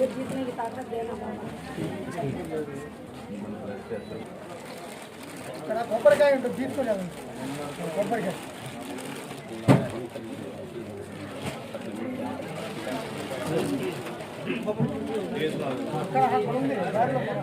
ये जीतने की ताकत देना होगा ఇక్కడ కొబ్బరికాయ ఉంటుంది తీసుకోలేదు కొబ్బరికాయ అక్కడ అక్కడ ఉంది దారిలో కూడా.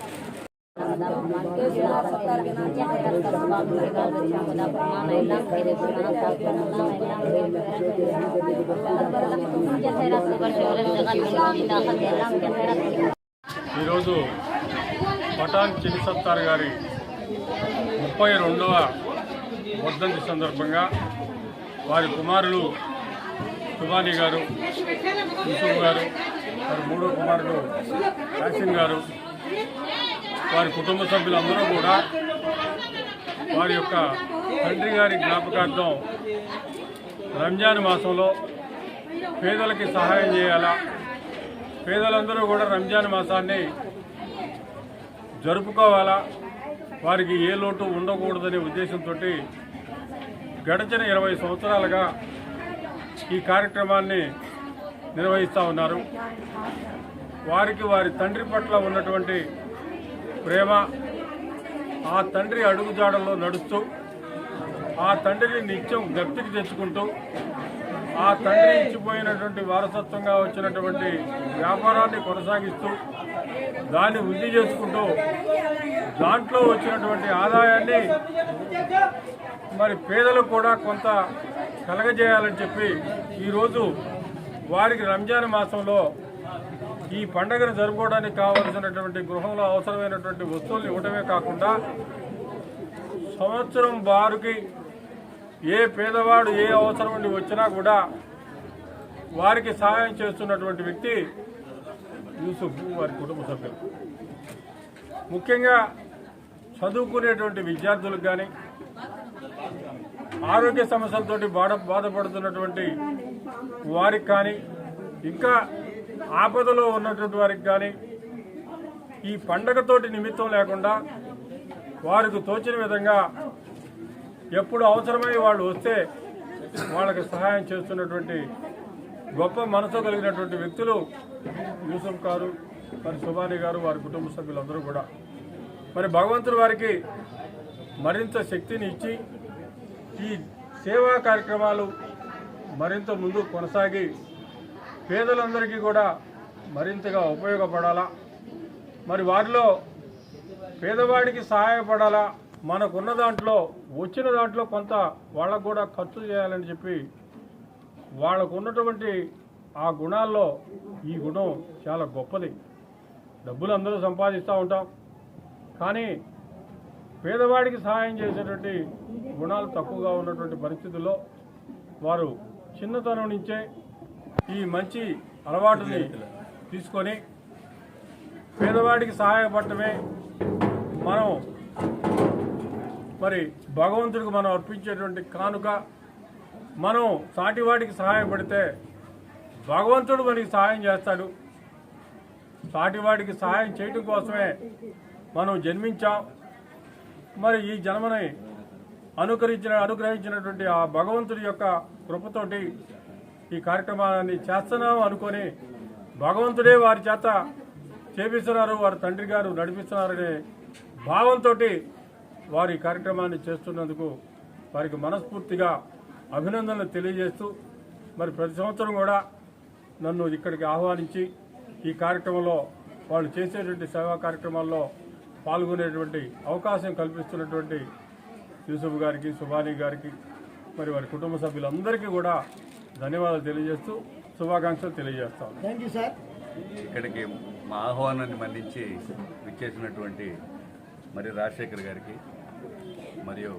ఈరోజు పఠాన్ చిన్సత్తార్ గారి ముప్పై రెండవ వర్ధంతి సందర్భంగా వారి కుమారులు సుబానీ గారు యూసుఫ్ గారు వారి మూడో కుమారుడు యాసిన్ గారు వారి కుటుంబ సభ్యులందరూ కూడా వారి యొక్క తండ్రి గారి జ్ఞాపకార్థం రంజాన్ మాసంలో పేదలకి సహాయం చేయాలా? పేదలందరూ కూడా రంజాన్ మాసాన్ని జరుపుకోవాలా? వారికి ఏ లోటు ఉండకూడదనే ఉద్దేశంతో గడిచిన ఇరవై సంవత్సరాలుగా ఈ కార్యక్రమాన్ని నిర్వహిస్తూ ఉన్నారు. వారికి వారి తండ్రి పట్ల ఉన్నటువంటి ప్రేమ ఆ తండ్రి అడుగుజాడల్లో నడుస్తూ ఆ తండ్రిని నిత్యం గప్తికి తెచ్చుకుంటూ ఆ తండ్రి ఇచ్చిపోయినటువంటి వారసత్వంగా వచ్చినటువంటి వ్యాపారాన్ని కొనసాగిస్తూ దాన్ని వృద్ధి చేసుకుంటూ దాంట్లో వచ్చినటువంటి ఆదాయాన్ని మరి పేదలకు కూడా కొంత కలగజేయాలని చెప్పి ఈరోజు వారికి రంజాన్ మాసంలో ఈ పండుగను జరుపుకోవడానికి కావలసినటువంటి గృహంలో అవసరమైనటువంటి వస్తువులు ఇవ్వటమే కాకుండా సంవత్సరం బారుకి ఏ పేదవాడు ఏ అవసరం నుండి వచ్చినా కూడా వారికి సహాయం చేస్తున్నటువంటి వ్యక్తి యూసుఫ్ వారి కుటుంబ సభ్యులు. ముఖ్యంగా చదువుకునేటువంటి విద్యార్థులకు కానీ ఆరోగ్య సమస్యలతోటి బాధ బాధపడుతున్నటువంటి వారికి కానీ ఇంకా ఆపదలో ఉన్నటువంటి వారికి కానీ ఈ పండగతోటి నిమిత్తం లేకుండా వారికి తోచిన విధంగా ఎప్పుడు అవసరమై వాళ్ళు వస్తే వాళ్ళకి సహాయం చేస్తున్నటువంటి గొప్ప మనసు కలిగినటువంటి వ్యక్తులు యూసుఫ్ గారు మరి సుబాని గారు వారి కుటుంబ సభ్యులందరూ కూడా. మరి భగవంతుడు వారికి మరింత శక్తిని ఇచ్చి ఈ సేవా కార్యక్రమాలు మరింత ముందు కొనసాగి పేదలందరికీ కూడా మరింతగా ఉపయోగపడాలా? మరి వారిలో పేదవాడికి సహాయపడాలా? మనకున్న దాంట్లో వచ్చిన దాంట్లో కొంత వాళ్ళకు కూడా ఖర్చు చేయాలని చెప్పి వాళ్ళకు ఉన్నటువంటి ఆ గుణాల్లో ఈ గుణం చాలా గొప్పది. డబ్బులు అందరూ సంపాదిస్తూ ఉంటాం. కానీ పేదవాడికి సహాయం చేసేటువంటి గుణాలు తక్కువగా ఉన్నటువంటి పరిస్థితుల్లో వారు చిన్నతనం నుంచే ఈ మంచి అలవాటుని తీసుకొని పేదవాడికి సహాయపడటమే మనం మరి భగవంతుడికి మనం అర్పించేటువంటి కానుక. మనం సాటివాడికి సహాయపడితే భగవంతుడు మనకి సహాయం చేస్తాడు. సాటివాడికి సహాయం చేయటం కోసమే మనం జన్మించాం. మరి ఈ జన్మని అనుకరించిన అనుగ్రహించినటువంటి ఆ భగవంతుడి యొక్క కృపతోటి ఈ కార్యక్రమాన్ని చేస్తున్నాం అనుకొని భగవంతుడే వారి చేత చేపిస్తున్నారు వారి తండ్రి గారు నడిపిస్తున్నారనే భావంతో వారు ఈ కార్యక్రమాన్ని చేస్తున్నందుకు వారికి మనస్ఫూర్తిగా అభినందనలు తెలియజేస్తూ మరి ప్రతి సంవత్సరం కూడా నన్ను ఇక్కడికి ఆహ్వానించి ఈ కార్యక్రమంలో వాళ్ళు చేసేటువంటి సేవా కార్యక్రమాల్లో పాల్గొనేటువంటి అవకాశం కల్పిస్తున్నటువంటి యూసుఫ్ గారికి సుభానీ గారికి మరి వారి కుటుంబ సభ్యులందరికీ కూడా ధన్యవాదాలు తెలియజేస్తూ శుభాకాంక్షలు తెలియజేస్తాను థ్యాంక్ యూ సార్ ఇక్కడికి మా ఆహ్వానాన్ని మన్నించి విచ్చేసినటువంటి మరి రాజశేఖర్ గారికి మరియు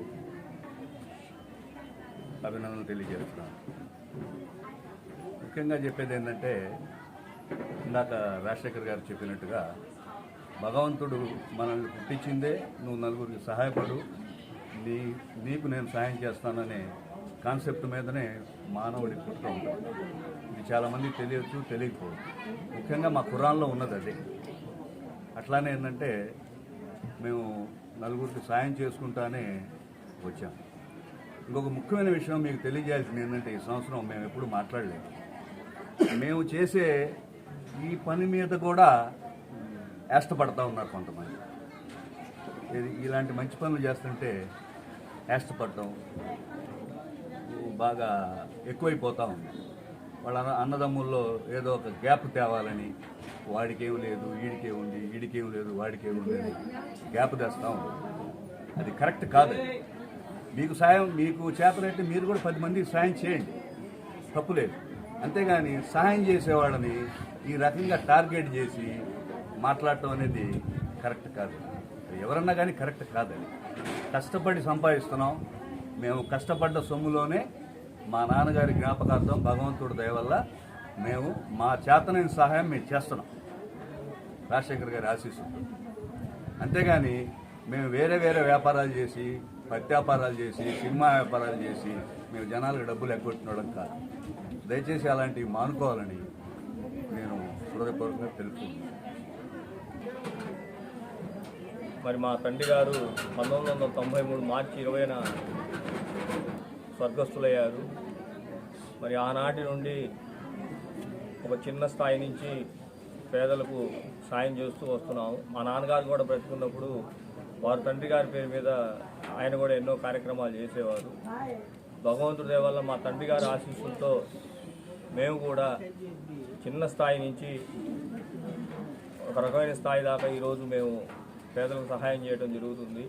అభినందనలు తెలియజేస్తున్నాను ముఖ్యంగా చెప్పేది ఏంటంటే ఇందాక రాజశేఖర్ గారు చెప్పినట్టుగా భగవంతుడు మనల్ని పుట్టించిందే నువ్వు నలుగురికి సహాయపడు నీ నీకు నేను సహాయం చేస్తాననే కాన్సెప్ట్ మీదనే మానవుడి పుట్టుక ఉంటుంది. ఇది చాలామంది తెలియచ్చు తెలియకపోవచ్చు. ముఖ్యంగా మా కురాన్లో ఉన్నది అదే. అట్లానే ఏంటంటే మేము నలుగురికి సాయం చేసుకుంటానే వచ్చాం. ఇంకొక ముఖ్యమైన విషయం మీకు తెలియజేయాల్సింది ఏంటంటే ఈ సంవత్సరం మేము ఎప్పుడు మాట్లాడలేదు. మేము చేసే ఈ పని మీద కూడా యాష్టపడతా ఉన్నారు కొంతమంది. ఇది ఇలాంటి మంచి పనులు చేస్తుంటే ఏష్టపడటం బాగా ఎక్కువైపోతూ ఉంది. వాళ్ళ అన్నదమ్ముల్లో ఏదో ఒక గ్యాప్ తేవాలని వాడికేం లేదు వీడికే ఉంది వీడికేం లేదు వాడికేం ఉంది గ్యాప్ తెస్తా ఉంది. అది కరెక్ట్ కాదు. మీకు సాయం మీకు చేతనైతే మీరు కూడా పది మందికి సాయం చేయండి. తప్పులేదు అంతేగాని సహాయం చేసేవాళ్ళని ఈ రకంగా టార్గెట్ చేసి మాట్లాడటం అనేది కరెక్ట్ కాదు. ఎవరన్నా కానీ కరెక్ట్ కాదని కష్టపడి సంపాదిస్తున్నాం. మేము కష్టపడ్డ సొమ్ములోనే మా నాన్నగారి జ్ఞాపకార్థం భగవంతుడి దయవల్ల మేము మా చేతనైన సహాయం మేము చేస్తున్నాం. రాజశేఖర్ గారి ఆశీస్సు అంతేగాని మేము వేరే వేరే వ్యాపారాలు చేసి ప్రత్యాపారాలు చేసి సినిమా వ్యాపారాలు చేసి మేము జనాలకు డబ్బులు ఎగ్గొట్టినడం కాదు. దయచేసి అలాంటివి మానుకోవాలని నేను హృదయపూర్వకంగా తెలుపుతున్నాను. మరి మా తండ్రి గారు పంతొమ్మిది వందల తొంభై మూడు మార్చి ఇరవైన స్వర్గస్థులయ్యారు. మరి ఆనాటి నుండి ఒక చిన్న స్థాయి నుంచి పేదలకు సాయం చేస్తూ వస్తున్నాము. మా నాన్నగారు కూడా బ్రతుకున్నప్పుడు వారి తండ్రి గారి పేరు మీద ఆయన కూడా ఎన్నో కార్యక్రమాలు చేసేవారు. భగవంతుడి వల్ల మా తండ్రి గారి ఆశీస్సులతో మేము కూడా చిన్న స్థాయి నుంచి ఒక రకమైన స్థాయి దాకా ఈరోజు మేము పేదలకు సహాయం చేయడం జరుగుతుంది.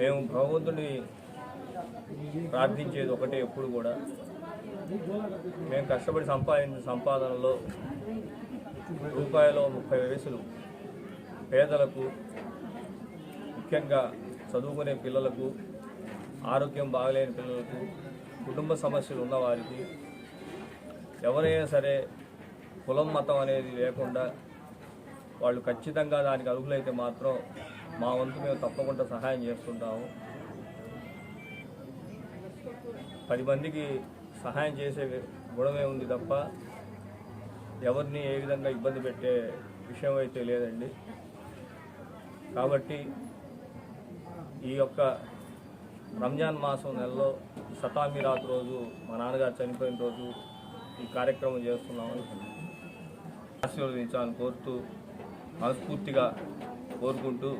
మేము భగవంతుని ప్రార్థించేది ఒకటే ఎప్పుడు కూడా. మేము కష్టపడి సంపాదించిన సంపాదనలో రూపాయలో ముప్పై వయసులు. పేదలకు ముఖ్యంగా చదువుకునే పిల్లలకు ఆరోగ్యం బాగలేని పిల్లలకు కుటుంబ సమస్యలు ఉన్నవారికి ఎవరైనా సరే కులం మతం అనేది లేకుండా వాళ్ళు ఖచ్చితంగా దానికి అర్హులైతే మాత్రం మా వంతు మేము తప్పకుండా సహాయం చేస్తుంటాము. పది మందికి సహాయం చేసే గుణమే ఉంది తప్ప ఎవరిని ఏ విధంగా ఇబ్బంది పెట్టే విషయం అయితే లేదండి. కాబట్టి ఈ యొక్క రంజాన్ మాసం నెలలో శతామి రోజు మా నాన్నగారు చనిపోయిన రోజు ఈ కార్యక్రమం చేస్తున్నామని ఆశీర్వదించాలని కోరుతూ మనస్ఫూర్తిగా కోరుకుంటూ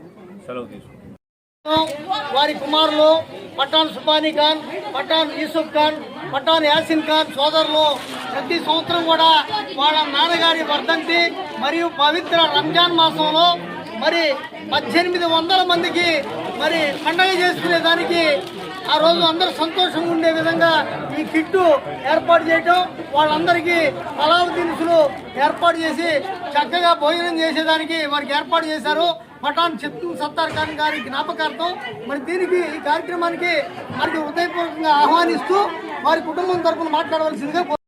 సెలవు తీసుకుంటాం వారి కుమారులు పఠాన్ సుబానీ ఖాన్ పఠాన్ యూసుఫ్ ఖాన్ పఠాన్ యాసిన్ ఖాన్ సోదరులు ప్రతి సంవత్సరం కూడా వాళ్ళ నాన్నగారి వర్ధంతి మరియు పవిత్ర రంజాన్ మాసంలో మరి పద్దెనిమిది వందల మందికి మరి పండగ చేసుకునే దానికి ఆ రోజు అందరూ సంతోషంగా ఉండే విధంగా ఈ కిట్టు ఏర్పాటు చేయటం వాళ్ళందరికీ పలావ్ దినుసులు ఏర్పాటు చేసి చక్కగా భోజనం చేసేదానికి వారికి ఏర్పాటు చేశారు. పఠాన్ చెప్తూ సత్తార్ ఖాన్ గారి జ్ఞాపకార్థం మరి దీనికి ఈ కార్యక్రమానికి వారికి హృదయపూర్వకంగా ఆహ్వానిస్తూ వారి కుటుంబం తరపున మాట్లాడవలసిందిగా